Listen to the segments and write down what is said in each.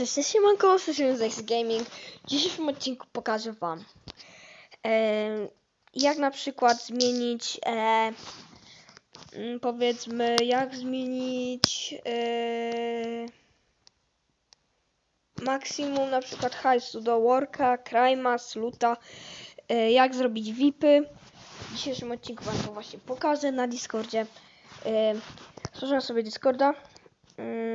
Cześć, cześć, siemanko, słyszymy z Gaming. W dzisiejszym odcinku pokażę wam em, jak na przykład zmienić e, mm, powiedzmy jak zmienić e, maksimum na przykład hajsu do worka, crima, sluta, e, jak zrobić VIPy. W dzisiejszym odcinku wam to właśnie pokażę na Discordzie. E, sobie Discorda. Mm,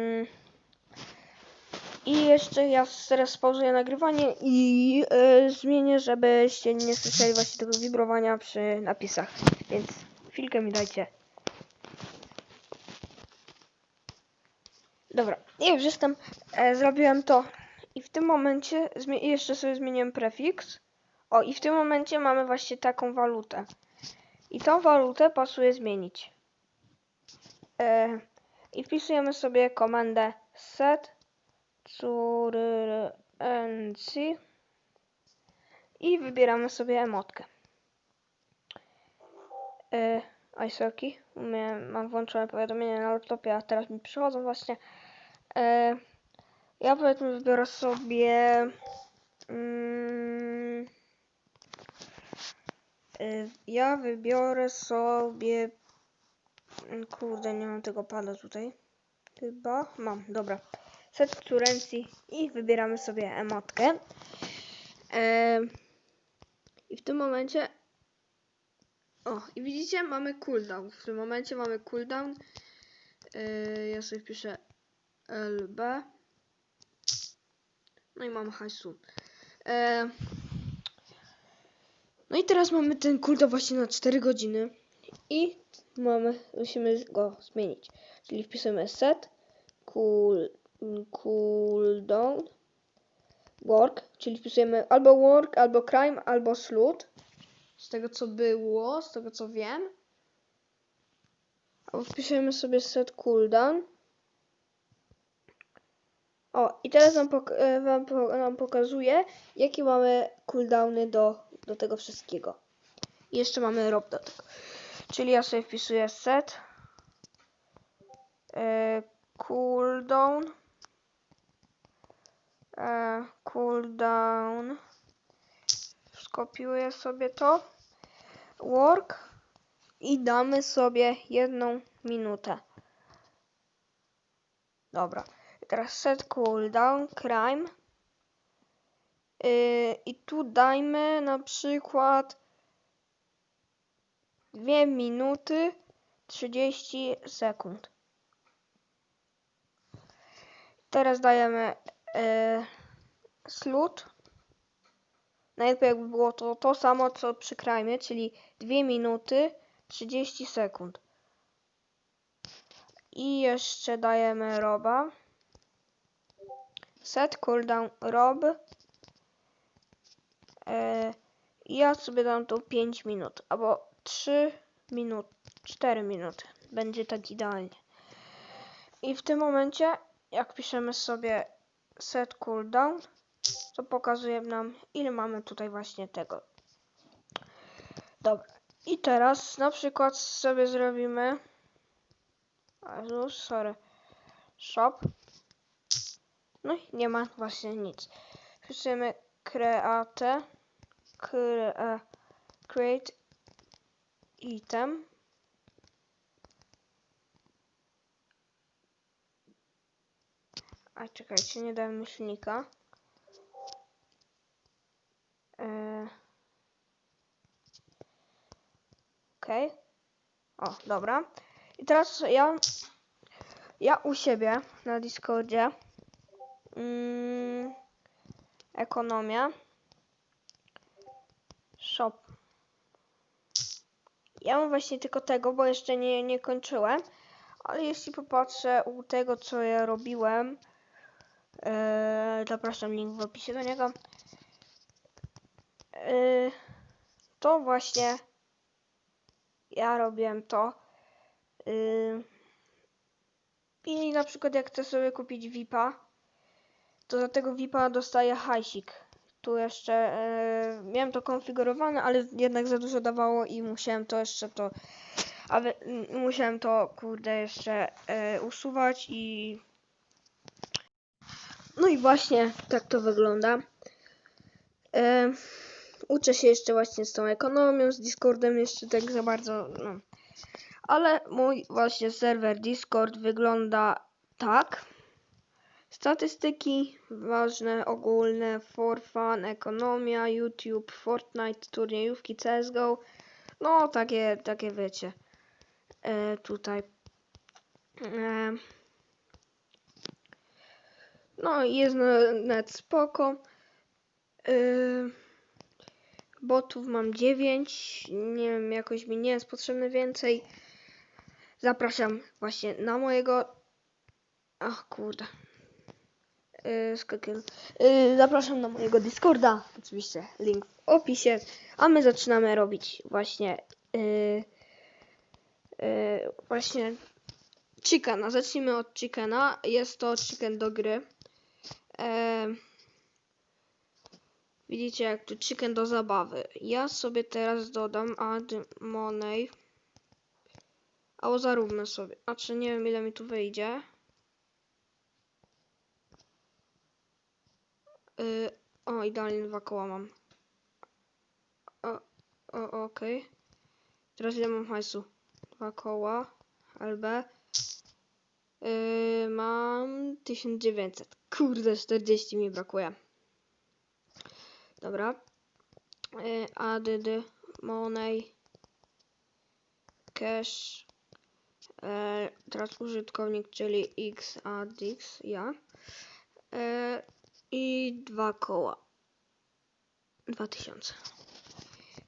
i jeszcze ja teraz pauzuję nagrywanie i e, zmienię, żebyście nie słyszeli właśnie tego wibrowania przy napisach. Więc chwilkę mi dajcie. Dobra, ja już jestem. E, zrobiłem to. I w tym momencie jeszcze sobie zmieniłem prefiks. O, i w tym momencie mamy właśnie taką walutę. I tą walutę pasuje zmienić. E, I wpisujemy sobie komendę set currency i wybieramy sobie emotkę. Yy, iSoki. Mam włączone powiadomienia na laptopie, a teraz mi przychodzą właśnie. Yy, ja powiedzmy wybiorę sobie yy, ja wybiorę sobie mm, kurde, nie mam tego pada tutaj. Chyba mam, dobra set currency i wybieramy sobie emotkę. I w tym momencie o, i widzicie, mamy cooldown. W tym momencie mamy cooldown. Yy, ja sobie wpiszę LB. No i mamy hajsu. Ehm, no i teraz mamy ten cooldown właśnie na 4 godziny. I mamy, musimy go zmienić. Czyli wpisujemy set cool cooldown work, czyli wpisujemy albo work, albo crime, albo slut. Z tego co było, z tego co wiem. Albo wpisujemy sobie set cooldown. O, i teraz wam, pok e, wam, po nam pokazuje, jakie mamy cooldowny do, do tego wszystkiego. I jeszcze mamy rob do tego. Czyli ja sobie wpisuję set e, cooldown e, cooldown. Skopiuję sobie to. Work. I damy sobie jedną minutę. Dobra. Teraz set cooldown crime. Yy, i tu dajmy na przykład 2 minuty 30 sekund. Teraz dajemy yy, slut. Najlepiej jakby było to to samo co przy crime, czyli 2 minuty 30 sekund. I jeszcze dajemy roba. Set cooldown rob. Yy, ja sobie dam tu 5 minut, albo 3 minut, 4 minuty. Będzie tak idealnie. I w tym momencie, jak piszemy sobie set cooldown, to pokazuje nam ile mamy tutaj właśnie tego. Dobra. I teraz na przykład sobie zrobimy Jezus, sorry. Shop. No i nie ma właśnie nic. Wpisujemy create cre, create item A czekajcie, nie dałem myślnika. Yy. Okej. Okay. O, dobra. I teraz ja ja u siebie na Discordzie mm, ekonomia shop ja mam właśnie tylko tego, bo jeszcze nie, nie kończyłem ale jeśli popatrzę u tego co ja robiłem Yy, zapraszam link w opisie do niego. Yy, to właśnie ja robiłem to. Yy, I na przykład jak chcę sobie kupić VIPa, to za tego VIPa dostaję hajsik. Tu jeszcze miałem to konfigurowane, ale jednak za dużo dawało i musiałem to jeszcze to ale musiałem to kurde jeszcze yy, usuwać i No i właśnie tak to wygląda. E, uczę się jeszcze właśnie z tą ekonomią, z Discordem jeszcze tak za bardzo. No. Ale mój właśnie serwer Discord wygląda tak. Statystyki ważne, ogólne, for fun, ekonomia, YouTube, Fortnite, turniejówki, CSGO. No, takie, takie wiecie. E, tutaj. E, no, jest na- net spoko. E, botów mam 9. Nie wiem, jakoś mi nie jest potrzebne więcej. Zapraszam właśnie na mojego. Ach, kurde. Yy. Yy, zapraszam na mojego Discorda. Oczywiście link w opisie. A my zaczynamy robić właśnie. Yy, yy, właśnie. Chickena. Zacznijmy od chickena. Jest to chicken do gry. Yy, widzicie, jak tu chicken do zabawy. Ja sobie teraz dodam add money. A zaróbmy sobie. Znaczy nie wiem ile mi tu wyjdzie. Y, o, idealnie dwa koła mam. O, o okej. Teraz ile mam hajsu? Dwa koła. LB. Y, mam 1900. Kurde, 40 mi brakuje. Dobra. Y, add money. Cash. E, teraz użytkownik, czyli xadx, ja. E, I dwa koła. 2000.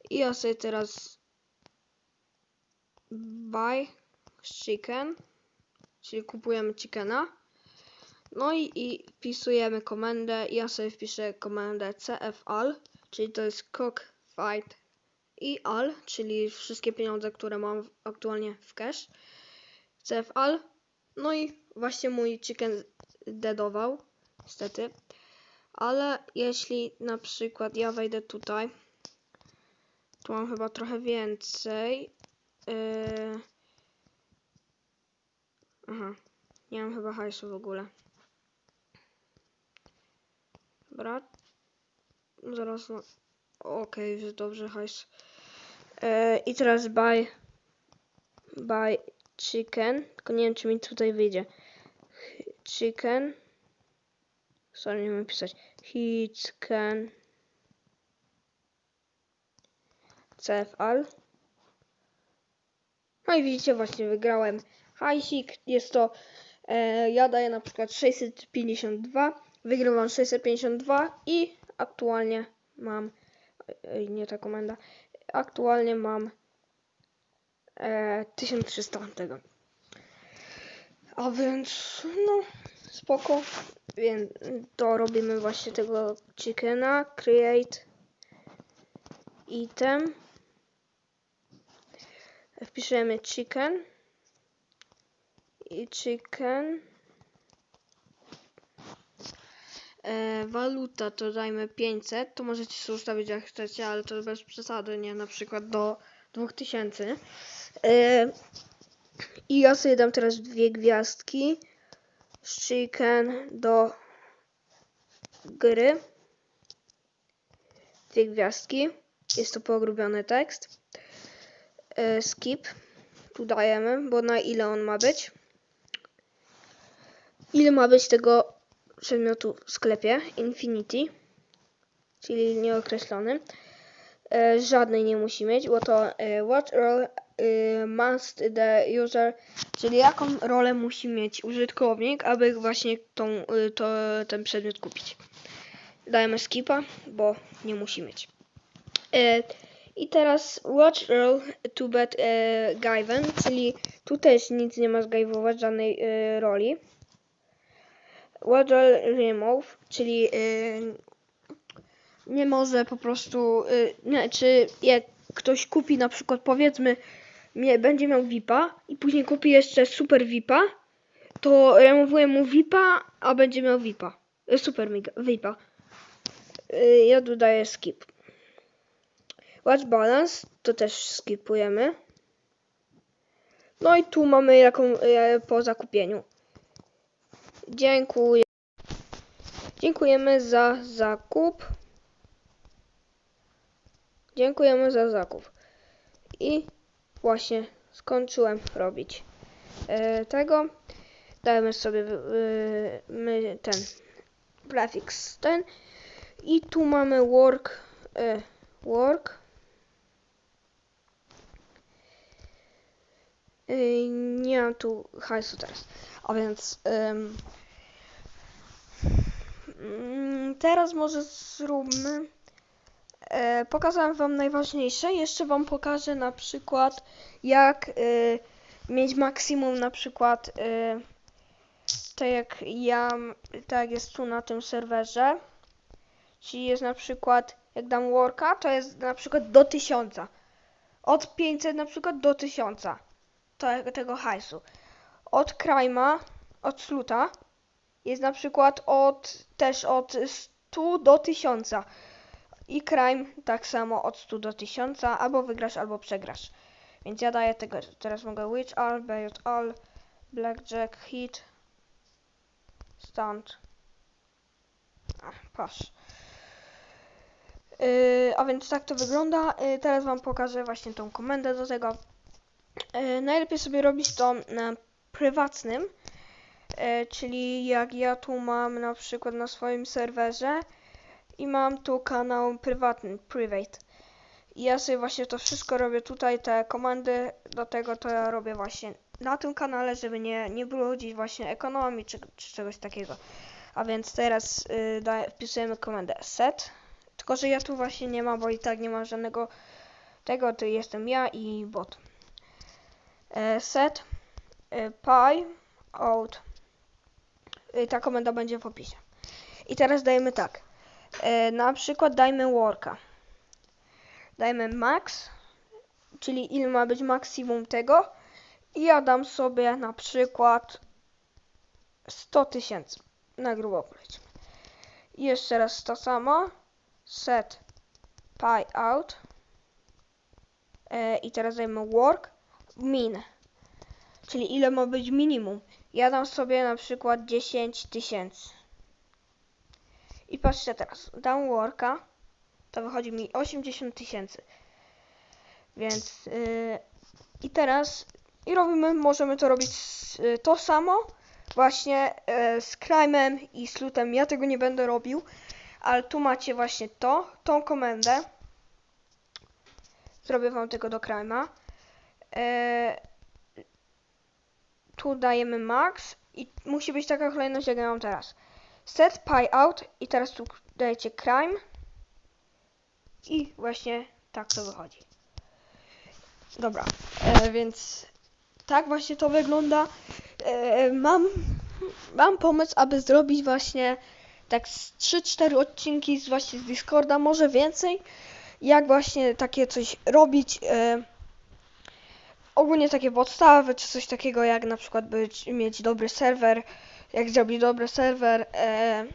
I ja sobie teraz buy chicken, czyli kupujemy chickena. No i, i wpisujemy komendę. Ja sobie wpiszę komendę cfal, czyli to jest cock fight i al, czyli wszystkie pieniądze, które mam aktualnie w cash. CFL. No i właśnie mój chicken deadował, niestety. Ale jeśli na przykład ja wejdę tutaj, tu mam chyba trochę więcej. Yy... Aha, nie mam chyba hajsu w ogóle. Dobra. Zaraz, no. Okej, jest dobrze hajs. Yy, I teraz buy, buy chicken, tylko nie wiem czy mi tutaj wyjdzie. Chicken. Sorry, nie wiem pisać. Chicken. CFL. No i widzicie, właśnie wygrałem hajsik. Jest to, e, ja daję na przykład 652, wygrywam 652 i aktualnie mam, nie ta komenda, aktualnie mam e, 1300 tego. A więc, no, spoko. Więc to robimy właśnie tego chickena. Create item. Wpiszemy chicken. I chicken. E, waluta to dajmy 500. To możecie sobie ustawić jak chcecie, ale to bez przesady, nie? Na przykład do 2000. E, I ja sobie dam teraz dwie gwiazdki. Chicken do gry. Dwie gwiazdki. Jest to pogrubiony tekst. E, skip. Tu dajemy, bo na ile on ma być. Ile ma być tego przedmiotu w sklepie? Infinity. Czyli nieokreślony. E, żadnej nie musi mieć, bo to e, what role e, must the user, czyli jaką rolę musi mieć użytkownik, aby właśnie tą, e, to, ten przedmiot kupić. Dajemy skipa, bo nie musi mieć. E, I teraz watch role to bet e, given, czyli tu też nic nie ma zgajwować, żadnej e, roli. Role remove, czyli e, nie może po prostu, y, nie, czy jak ktoś kupi na przykład powiedzmy, mie, będzie miał VIPa i później kupi jeszcze super VIPa, to remowuję mu VIPa, a będzie miał VIPa. Y, Super miga- VIPa. Y, Ja dodaję skip. Watch balance, to też skipujemy. No i tu mamy jaką y, po zakupieniu. Dziękuję. Dziękujemy za zakup. Dziękujemy za zakup. I właśnie skończyłem robić e, tego. Dajemy sobie my ten prefiks ten. I tu mamy work. E, work. Nie mam tu hajsu teraz. A więc em, mm, teraz może zróbmy. E, pokazałem Wam najważniejsze. Jeszcze Wam pokażę na przykład, jak e, mieć maksimum na przykład e, tak jak ja, tak jest tu na tym serwerze. Czyli jest na przykład, jak dam worka, to jest na przykład do 1000. Od 500 na przykład do 1000 tego hajsu. Od Krajma, od Sluta jest na przykład od, też od 100 do 1000. I Crime tak samo od 100 do 1000, albo wygrasz, albo przegrasz. Więc ja daję tego, teraz mogę Witch All, Bayot All, Blackjack, Hit, Stunt. Pasz. Yy, a więc tak to wygląda. Yy, teraz wam pokażę właśnie tą komendę do tego. Yy, najlepiej sobie robić to na prywatnym, yy, czyli jak ja tu mam na przykład na swoim serwerze i mam tu kanał prywatny, private. I ja sobie właśnie to wszystko robię tutaj, te komandy do tego to ja robię właśnie na tym kanale, żeby nie, nie brudzić właśnie ekonomii czy, czy czegoś takiego. A więc teraz daję, wpisujemy komendę set. Tylko, że ja tu właśnie nie ma, bo i tak nie ma żadnego tego, to jestem ja i bot. E, set e, py out. Ta komenda będzie w opisie. I teraz dajemy tak. E, na przykład dajmy worka. Dajmy max, czyli ile ma być maksimum tego. I ja dam sobie na przykład 100 tysięcy. Na grubo powiedzmy. I jeszcze raz to samo. Set py out. I teraz dajmy work min. Czyli ile ma być minimum. Ja dam sobie na przykład 10 tysięcy. I patrzcie teraz, dam worka, to wychodzi mi 80 tysięcy. Więc yy, i teraz i robimy, możemy to robić yy, to samo właśnie yy, z Crime'em i Slutem. Ja tego nie będę robił, ale tu macie właśnie to, tą komendę. Zrobię wam tego do Crime'a. Yy, tu dajemy max i musi być taka kolejność jak ja mam teraz set py out i teraz tu dajecie crime i właśnie tak to wychodzi. Dobra, e, więc tak właśnie to wygląda. E, mam, mam pomysł, aby zrobić właśnie tak z 3-4 odcinki z właśnie z Discorda, może więcej, jak właśnie takie coś robić. E, ogólnie takie podstawy, czy coś takiego jak na przykład być, mieć dobry serwer, jak zrobić dobry serwer, e,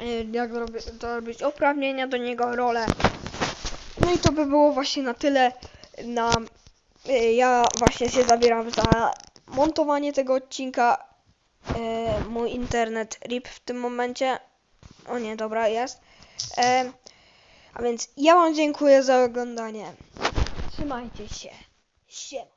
e, jak zrobi, zrobić uprawnienia do niego, rolę. No i to by było właśnie na tyle. Na, e, ja właśnie się zabieram za montowanie tego odcinka. E, mój internet RIP w tym momencie. O nie, dobra, jest. E, a więc ja Wam dziękuję za oglądanie. Trzymajcie się. Shit.